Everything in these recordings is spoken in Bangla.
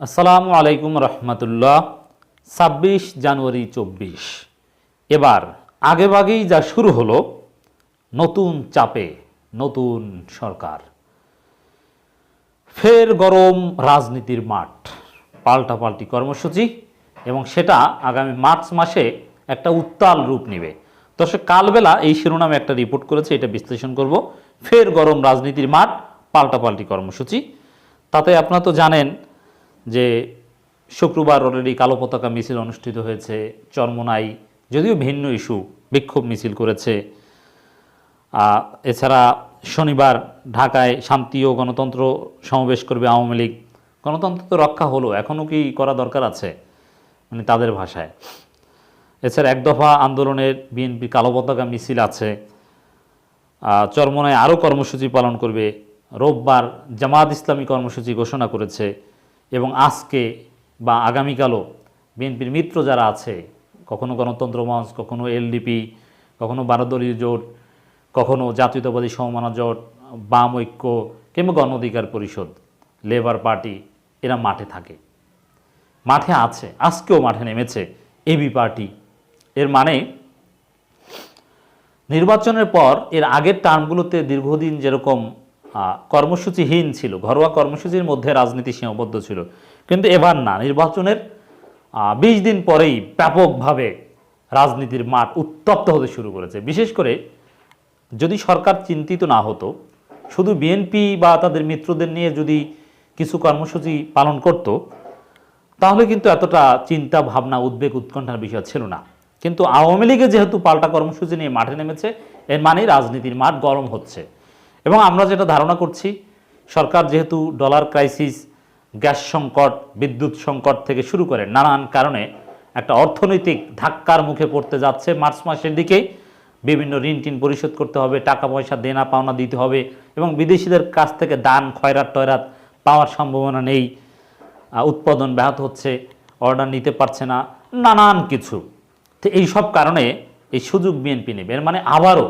আসসালামু আলাইকুম রহমতুল্লাহ, ছাব্বিশ জানুয়ারি চব্বিশ। এবার আগেভাগেই যা শুরু হলো, নতুন চাপে নতুন সরকার। ফের গরম রাজনীতির মাঠ, পাল্টাপাল্টি কর্মসূচি, এবং সেটা আগামী মার্চ মাসে একটা উত্তাল রূপ নেবে। দর্শক, কালবেলা এই শিরোনামে একটা রিপোর্ট করেছে, এটা বিশ্লেষণ করব। ফের গরম রাজনীতির মাঠ, পাল্টাপাল্টি কর্মসূচি। তাতে আপনারা তো জানেন যে শুক্রবার অলরেডি কালো পতাকা মিছিল অনুষ্ঠিত হয়েছে, চরমোনাই, যদিও ভিন্ন ইস্যু, বিক্ষোভ মিছিল করেছে। এছাড়া শনিবার ঢাকায় শান্তি ও গণতন্ত্র সমাবেশ করবে আওয়ামী লীগ। গণতন্ত্র তো রক্ষা হলো এখনও কি করা দরকার আছে? মানে তাদের ভাষায়। এছাড়া এক দফা আন্দোলনের বিএনপি কালো পতাকা মিছিল আছে। চরমোনায় আরও কর্মসূচি পালন করবে। রোববার জামাত ইসলামী কর্মসূচি ঘোষণা করেছে। এবং আজকে বা আগামীকালও বিএনপির মিত্র যারা আছে, কখনো গণতন্ত্র মঞ্চ, কখনো এলডিপি, কখনো বারোদলীয় জোট, কখনো জাতীয়তাবাদী সমমানা জোট, বাম ঐক্য কিংবা গণ অধিকার পরিষদ, লেবার পার্টি, এরা মাঠে থাকে। মাঠে আছে, আজকেও মাঠে নেমেছে এবি পার্টি। এর মানে নির্বাচনের পর, এর আগের টার্মগুলোতে দীর্ঘদিন যেরকম কর্মসূচিহীন ছিল, ঘরোয়া কর্মসূচির মধ্যে রাজনীতি সীমাবদ্ধ ছিল। কিন্তু এবার না, নির্বাচনের বিশ দিন পরেই ব্যাপকভাবে রাজনীতির মাঠ উত্তপ্ত হতে শুরু করেছে। বিশেষ করে যদি সরকার চিন্তিত না হতো, শুধু বিএনপি বা তাদের মিত্রদের নিয়ে যদি কিছু কর্মসূচি পালন করত, তাহলে কিন্তু এতটা চিন্তা, ভাবনা, উদ্বেগ, উৎকণ্ঠার বিষয় ছিল না। কিন্তু আওয়ামী লীগে যেহেতু পাল্টা কর্মসূচি নিয়ে মাঠে নেমেছে, এর মানেই রাজনীতির মাঠ গরম হচ্ছে। এবং আমরা যেটা ধারণা করছি, সরকার যেহেতু ডলার ক্রাইসিস, গ্যাস সংকট, বিদ্যুৎ সংকট থেকে শুরু করে নানান কারণে একটা অর্থনৈতিক ধাক্কার মুখে পড়তে যাচ্ছে। মার্চ মাসের দিকেই বিভিন্ন ঋণ টিন পরিশোধ করতে হবে, টাকা পয়সা দেনা পাওনা দিতে হবে এবং বিদেশিদের কাছ থেকে দান, খয়রাত, টয়রাত পাওয়ার সম্ভাবনা নেই। উৎপাদন ব্যাহত হচ্ছে, অর্ডার নিতে পারছে না, নানান কিছু। তো এই সব কারণে এই সুযোগ বিএনপি নেবে। এর মানে আবারও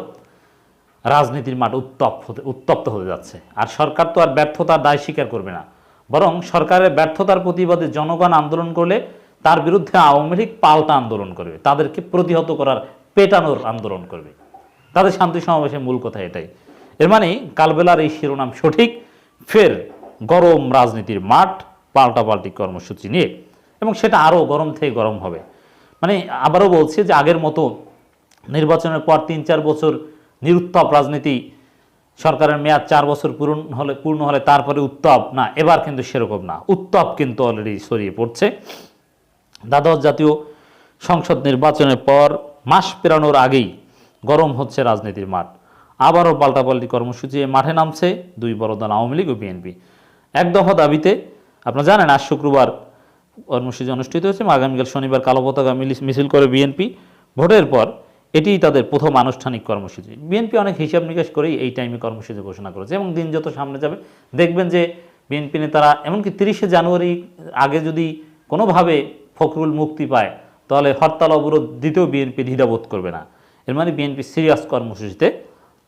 রাজনীতির মাঠ উত্তপ্ত হতে উত্তপ্ত হতে যাচ্ছে। আর সরকার তো আর ব্যর্থতার দায় স্বীকার করবে না। বরং সরকারের ব্যর্থতার প্রতিবাদে জনগণ আন্দোলন করলে তার বিরুদ্ধে আওয়ামী লীগ পাল্টা আন্দোলন করবে। তাদেরকে প্রতিহত করার পেটানোর আন্দোলন করবে। তাদের শান্তি সমাবেশের মূল কথা এটাই। এর মানে কালবেলার এই শিরোনাম সঠিক, ফের গরম রাজনীতির মাঠ পাল্টাপাল্টি কর্মসূচি নিয়ে। এবং সেটা আরও গরম থেকে গরম হবে। মানে আবারও বলছি যে আগের মতো নির্বাচনের পর তিন চার বছর নিরুত্তাপ রাজনীতি সরকারের মেয়াদ চার বছর পূরণ হলে, পূর্ণ হলে তারপরে উত্তপ, না, এবার কিন্তু সেরকম না। উত্তপ কিন্তু অলরেডি ছড়িয়ে পড়ছে। দ্বাদশ জাতীয় সংসদ নির্বাচনের পর মাস পেরানোর আগেই গরম হচ্ছে রাজনীতির মাঠ। আবারও পাল্টাপাল্টি কর্মসূচি মাঠে নামছে দুই বড় দল আওয়ামী লীগ ও বিএনপি এক দফা দাবিতে, আপনারা জানেন, আজ শুক্রবার কর্মসূচি অনুষ্ঠিত হয়েছে। আগামীকাল শনিবার কালো পতাকা মিছিল করে বিএনপি ভোটের পর এটিই তাদের প্রথম আনুষ্ঠানিক কর্মসূচি। বিএনপি অনেক হিসাব নিকাশ করেই এই টাইমে কর্মসূচি ঘোষণা করেছে এবং দিন যত সামনে যাবে, দেখবেন যে বিএনপি নেতারা এমনকি তিরিশে জানুয়ারি আগে যদি কোনোভাবে ফখরুল মুক্তি পায়, তাহলে হরতাল অবরোধ দিতেও বিএনপি দ্বিধাবোধ করবে না। এর মানে বিএনপি সিরিয়াস কর্মসূচিতে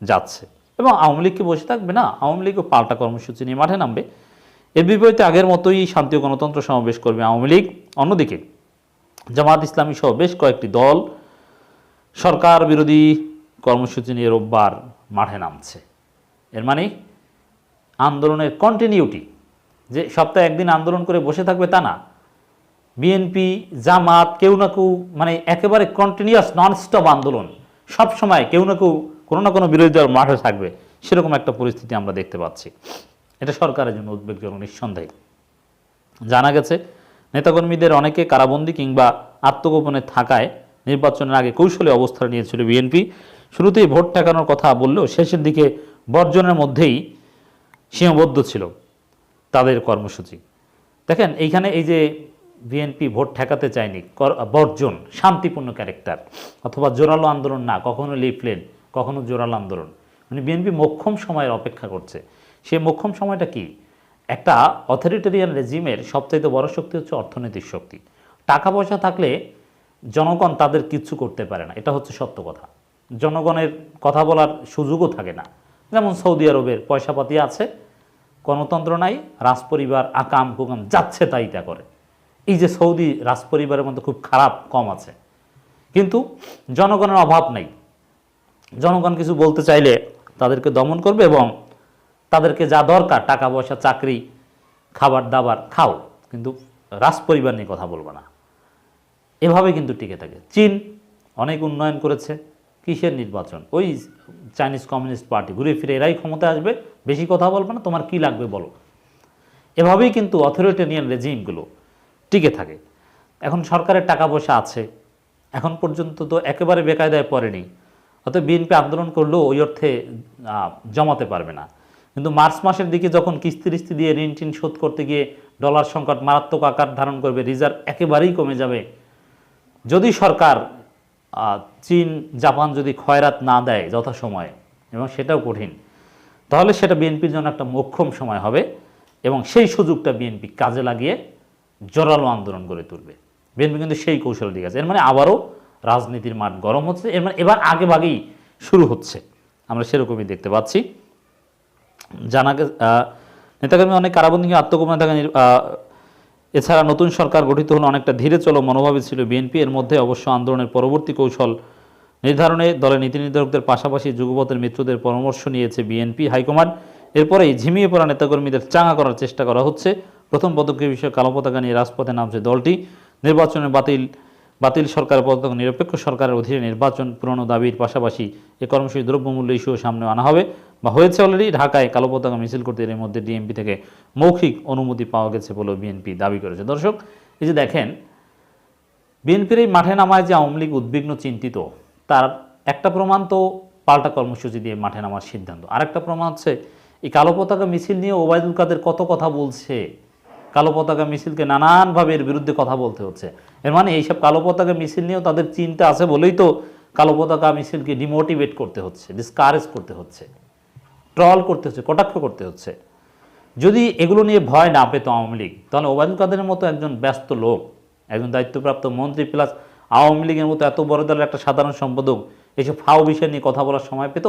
যাচ্ছে। এবং আওয়ামী লীগকে বসে থাকবে? না, আওয়ামী লীগও পাল্টা কর্মসূচি নিয়ে মাঠে নামবে। এর বিপরীতে আগের মতোই শান্তি ও গণতন্ত্র সমাবেশ করবে আওয়ামী লীগ। অন্যদিকে জামাত ইসলামী সহ বেশ কয়েকটি দল সরকার বিরোধী কর্মসূচি নিয়ে রোববার মাঠে নামছে। এর মানে আন্দোলনের কন্টিনিউটি যে সপ্তাহে একদিন আন্দোলন করে বসে থাকবে তা না। বিএনপি জামাত, কেউ না কেউ মানে একেবারে কন্টিনিউয়াস ননস্টপ আন্দোলন সব সময় কেউ না কেউ, কোনো না কোনো বিরোধী দল মাঠে থাকবে, সেরকম একটা পরিস্থিতি আমরা দেখতে পাচ্ছি। এটা সরকারের জন্য উদ্বেগজনক নিঃসন্দেহে। জানা গেছে, নেতাকর্মীদের অনেকে কারাবন্দী কিংবা আত্মগোপনে থাকায় নির্বাচনের আগে কৌশলে অবস্থান নিয়েছিল বিএনপি। শুরুতেই ভোট ঠেকানোর কথা বললেও শেষের দিকে বর্জনের মধ্যেই সীমাবদ্ধ ছিল তাদের কর্মসূচি। দেখেন, এইখানে এই যে বিএনপি ভোট ঠেকাতে চায়নি বর্জন, শান্তিপূর্ণ ক্যারেক্টার, অথবা জোরালো আন্দোলন না, কখনো লিফলেট কখনো জোরালো আন্দোলন মানে বিএনপি মোক্ষম সময়ের অপেক্ষা করছে। সে মোক্ষম সময়টা কি? একটা অথরিটেরিয়ান রেজিমের সবচাইতে বড় শক্তি হচ্ছে অর্থনৈতিক শক্তি। টাকা পয়সা থাকলে জনগণ তাদের কিচ্ছু করতে পারে না। এটা হচ্ছে সত্য কথা। জনগণের কথা বলার সুযোগও থাকে না। যেমন সৌদি আরবের পয়সাপাতি আছে, গণতন্ত্র নাই, রাজপরিবার আকাম কুকাম যাচ্ছে তাই তা করে। এই যে সৌদি রাজপরিবারের মধ্যে খুব খারাপ কম আছে। কিন্তু জনগণের অভাব নেই। জনগণ কিছু বলতে চাইলে তাদেরকে দমন করবে এবং তাদেরকে যা দরকার, টাকা পয়সা, চাকরি, খাবার দাবার খাও। কিন্তু রাজপরিবার নিয়ে কথা বলব না। এভাবে কিন্তু টিকে থাকে। চীন অনেক উন্নয়ন করেছে, কিসের নির্বাচন? ওই চাইনিজ কমিউনিস্ট পার্টি ঘুরে ফিরে এরাই ক্ষমতায় আসবে, বেশি কথা বলবে না, তোমার কি লাগবে বলো। এভাবেই কিন্তু অথরিটেরিয়ান রেজিমগুলো টিকে থাকে। এখন সরকারের টাকা পয়সা আছে, এখন পর্যন্ত তো একেবারে বেকায়দায় পড়েনি। অতএব বিএনপি আন্দোলন করলেও ওই অর্থে জমাতে পারবে না। কিন্তু মার্চ মাসের দিকে যখন কিস্তি টিস্তি দিয়ে ঋণ টিন শোধ করতে গিয়ে ডলার সংকট মারাত্মক আকার ধারণ করবে, রিজার্ভ একেবারেই কমে যাবে। যদি সরকার চীন জাপান যদি খয়রাত না দেয় যথাসময়ে এবং সেটাও কঠিন তাহলে সেটা বিএনপির জন্য একটা মোক্ষম সময় হবে এবং সেই সুযোগটা বিএনপি কাজে লাগিয়ে জোরালো আন্দোলন গড়ে তুলবে। বিএনপি কিন্তু সেই কৌশল ঠিক আছে। এর মানে আবারও রাজনীতির মাঠ গরম হচ্ছে। এর মানে এবার আগে ভাগেই শুরু হচ্ছে। আমরা সেরকমই দেখতে পাচ্ছি। জানা গে- আহ, নেতাকর্মী অনেক কারাবন্দী আত্মগোপনে থাকা এছাড়া নতুন সরকার গঠিত হলে অনেকটা ধীরে চলো মনোভাবে ছিল বিএনপি। এর মধ্যে অবশ্য আন্দোলনের পরবর্তী কৌশল নির্ধারণে দলের নীতি নির্ধারকদের পাশাপাশি যুগপথের মিত্রদের পরামর্শ নিয়েছে বিএনপি হাইকমান্ড। এরপরেই ঝিমিয়ে পড়া নেতাকর্মীদের চাঙা করার চেষ্টা করা হচ্ছে। প্রথম পদক্ষেপ বিষয়ে কালো পতাকা নিয়ে রাজপথে নামছে দলটি। নির্বাচনে বাতিল বাতিল সরকারের পদক নিরপেক্ষ সরকারের অধীনে নির্বাচন পুরনো দাবির পাশাপাশি এ কর্মসূচি দ্রব্যমূল্য ইস্যুও সামনে আনা হবে বা হয়েছে অলরেডি ঢাকায় কালো পতাকা মিছিল করতে এর মধ্যে ডিএমপি থেকে মৌখিক অনুমতি পাওয়া গেছে বলেও বিএনপি দাবি করেছে। দর্শক, এই যে দেখেন বিএনপির এই মাঠে নামায় যে আওয়ামী লীগ উদ্বিগ্ন, চিন্তিত, তার একটা প্রমাণ তো পাল্টা কর্মসূচি দিয়ে মাঠে নামার সিদ্ধান্ত। আরেকটা প্রমাণ হচ্ছে, এই কালো পতাকা মিছিল নিয়ে ওবায়দুল কাদের কত কথা বলছে, কালো পতাকা মিছিলকে নানানভাবে এর বিরুদ্ধে কথা বলতে হচ্ছে। এর মানে এইসব কালো পতাকা মিছিল নিয়েও তাদের চিন্তা আছে বলেই তো কালো পতাকা মিছিলকে ডিমোটিভেট করতে হচ্ছে ডিসকারেজ করতে হচ্ছে ট্রল করতে হচ্ছে, কটাক্ষ করতে হচ্ছে। যদি এগুলো নিয়ে ভয় না পেত আওয়ামী লীগ, তাহলে ওবায়দুল কাদেরের মতো একজন ব্যস্ত লোক, একজন দায়িত্বপ্রাপ্ত মন্ত্রী প্লাস আওয়ামী লীগের মতো এত বড় দলের একটা সাধারণ সম্পাদক এইসব ফাও বিষয় নিয়ে কথা বলার সময় পেত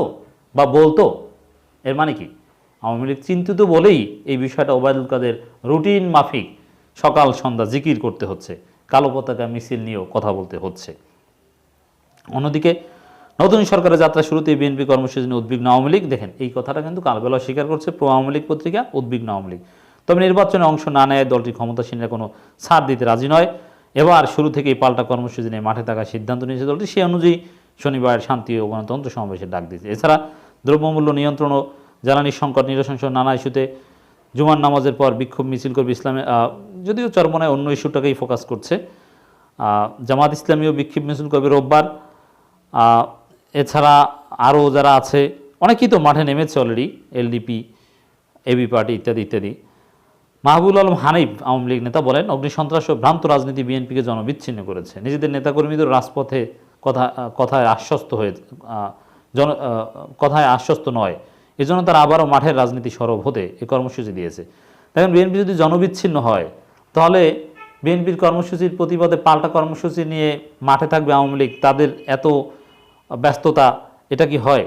বা বলতো, এর মানে কি? আওয়ামী লীগ চিন্তিত বলেই এই বিষয়টা ওবায়দুল কাদের রুটিন মাফিক সকাল সন্ধ্যা জিকির করতে হচ্ছে। কালো পতাকা, মিছিল নিয়েও কথা বলতে হচ্ছে। অন্যদিকে, নতুন সরকারের যাত্রা শুরুতেই বিএনপি কর্মসূচি নিয়ে উদ্বিগ্ন আওয়ামী লীগ। দেখেন, এই কথাটা কিন্তু কালবেলা স্বীকার করছে প্রো আওয়ামী লীগ পত্রিকা, উদ্বিগ্ন আওয়ামী লীগ। তবে নির্বাচনে অংশ না নেয় দলটি ক্ষমতাসীনরা কোনো ছাড় দিতে রাজি নয়। এবার শুরু থেকেই পাল্টা কর্মসূচি নিয়ে মাঠে থাকার সিদ্ধান্ত নিয়েছে দলটি। সেই অনুযায়ী শনিবার শান্তি ও গণতন্ত্র সমাবেশের ডাক দিয়েছে। এছাড়া দ্রব্যমূল্য নিয়ন্ত্রণ ও জ্বালানি সংকট নিরসন নানা ইস্যুতে জুমার নামাজের পর বিক্ষোভ মিছিল করবে ইসলামে যদিও চরমনায় অন্য ইস্যুটাকেই ফোকাস করছে। জামাত ইসলামীও বিক্ষোভ মিছিল করবে রোববার। এছাড়া আরও যারা আছে, অনেকেই তো মাঠে নেমেছে অলরেডি এলডিপি এবি পার্টি ইত্যাদি ইত্যাদি। মাহবুল আলম হানিফ, আওয়ামী লীগ নেতা বলেন, অগ্নিসন্ত্রাস ও ভ্রান্ত রাজনীতি বিএনপিকে জনবিচ্ছিন্ন করেছে। নিজেদের নেতাকর্মীদের রাজপথে কথা কথায় আশ্বস্ত হয়ে জন কথায় আশ্বস্ত নয়। এজন্য তারা আবারও মাঠের রাজনীতি সরব হতে এ কর্মসূচি দিয়েছে। দেখেন বিএনপি যদি জনবিচ্ছিন্ন হয় তাহলে বিএনপির কর্মসূচির প্রতিবাদে পাল্টা কর্মসূচি নিয়ে মাঠে থাকবে আওয়ামী লীগ, তাদের এত ব্যস্ততা, এটা কি হয়?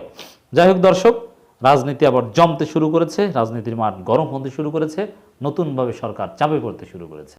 যাই হোক দর্শক, রাজনীতি আবার জমতে শুরু করেছে, রাজনীতির মাঠ গরম হতে শুরু করেছে, নতুনভাবে সরকার চাপে পড়তে শুরু করেছে।